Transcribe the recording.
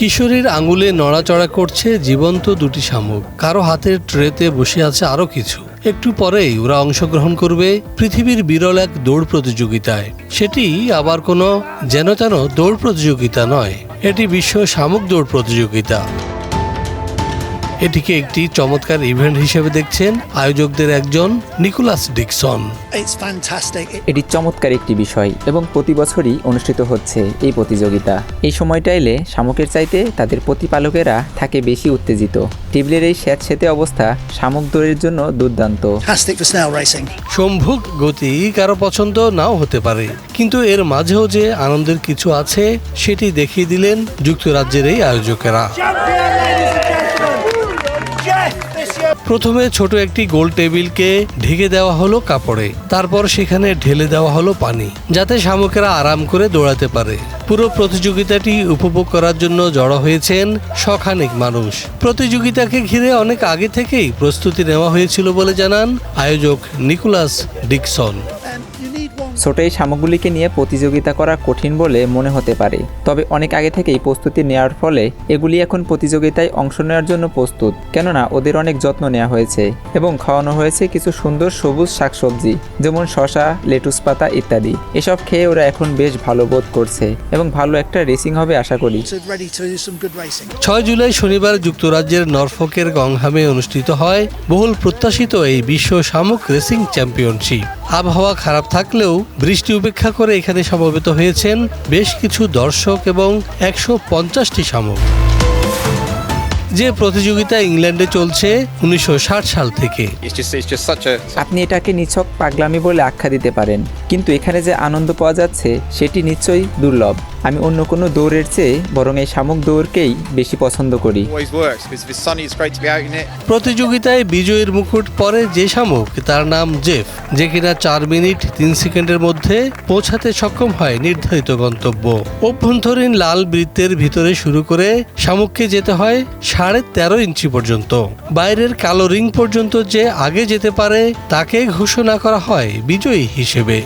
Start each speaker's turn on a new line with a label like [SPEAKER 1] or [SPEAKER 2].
[SPEAKER 1] কিশোরীর আঙুলে নড়াচড়া করছে জীবন্ত দুটি শামুক। কারও হাতের ট্রেতে বসে আছে আরও কিছু। একটু পরেই ওরা অংশগ্রহণ করবে পৃথিবীর বিরল এক দৌড় প্রতিযোগিতায়। সেটি আবার কোনো যেন তেন দৌড় প্রতিযোগিতা নয়। এটি বিশ্ব শামুক দৌড় প্রতিযোগিতা। এটিকে একটি চমৎকার ইভেন্ট হিসেবে দেখছেন আয়োজকদের একজন নিকোলাস ডিকসন।
[SPEAKER 2] এটি চমৎকার একটি বিষয় এবং প্রতি বছরই অনুষ্ঠিত হচ্ছে এই প্রতিযোগিতা। এই সময়টা এলে শামুকের চাইতে তাদের প্রতিপালকেরা থাকে বেশি উত্তেজিত। টেবিলের এই স্যাঁতসেতে অবস্থা শামুক দৌড়ের জন্য দুর্দান্ত.
[SPEAKER 1] সম্ভুক গতি কারও পছন্দ নাও হতে পারে। কিন্তু এর মাঝেও যে আনন্দের কিছু আছে সেটি দেখিয়ে দিলেন যুক্তরাজ্যের এই আয়োজকেরা। প্রথমে ছোট একটি গোল টেবিলকে ঢেকে দেওয়া হলো কাপড়ে। তারপর সেখানে ঢেলে দেওয়া হলো পানি, যাতে শামুকেরা আরাম করে দৌড়াতে পারে। পুরো প্রতিযোগিতাটি উপভোগ করার জন্য জড়ো হয়েছেন শখানেক মানুষ। প্রতিযোগিতাকে ঘিরে অনেক আগে থেকেই প্রস্তুতি নেওয়া হয়েছিল বলে জানান আয়োজক নিকোলাস ডিকসন।
[SPEAKER 2] ছোট এই সামগ্রীকে নিয়ে প্রতিযোগিতা করা কঠিন বলে মনে হতে পারে। তবে অনেক আগে থেকেই প্রস্তুতি নেওয়ার ফলে এগুলি এখন প্রতিযোগিতায় অংশ নেওয়ার জন্য প্রস্তুত কেননা ওদের অনেক যত্ন নেওয়া হয়েছে এবং খাওয়ানো হয়েছে কিছু সুন্দর সবুজ শাকসবজি যেমন শশা লেটুস পাতা ইত্যাদি। এসব খেয়ে ওরা এখন বেশ ভালো বোধ করছে এবং ভালো একটা রেসিং হবে আশা করি.
[SPEAKER 1] ছয় জুলাই শনিবার যুক্তরাজ্যের নরফকের গংহামে অনুষ্ঠিত হয় বহুল প্রত্যাশিত এই বিশ্ব শামুক রেসিং চ্যাম্পিয়নশিপ। আবহাওয়া খারাপ থাকলেও বৃষ্টি উপেক্ষা করে এখানে সমবেত হয়েছেন বেশ কিছু দর্শক এবং একশো পঞ্চাশটি শামুক যে প্রতিযোগিতা ইংল্যান্ডে চলছে উনিশশো ষাট সাল থেকে।
[SPEAKER 2] আপনি এটাকে নিছক পাগলামি বলে আখ্যা দিতে পারেন। কিন্তু এখানে যে আনন্দ পাওয়া যাচ্ছে সেটি নিশ্চয়ই দুর্লভ। আমি অন্য কোনো দৌড়ের চেয়ে বরং এই শামুক দৌড়কেই বেশি পছন্দ করি.
[SPEAKER 1] প্রতিযোগিতায় বিজয়ীর মুকুট পরে যে শামুক তার নাম জেফ যে কিনা চার মিনিট তিন সেকেন্ডের মধ্যে পৌঁছাতে সক্ষম হয় নির্ধারিত গন্তব্য। অভ্যন্তরীণ লাল বৃত্তের ভিতরে শুরু করে শামুককে যেতে হয় সাড়ে তেরো ইঞ্চি পর্যন্ত। বাইরের কালো রিং পর্যন্ত যে আগে যেতে পারে তাকে ঘোষণা করা হয় বিজয়ী হিসেবে।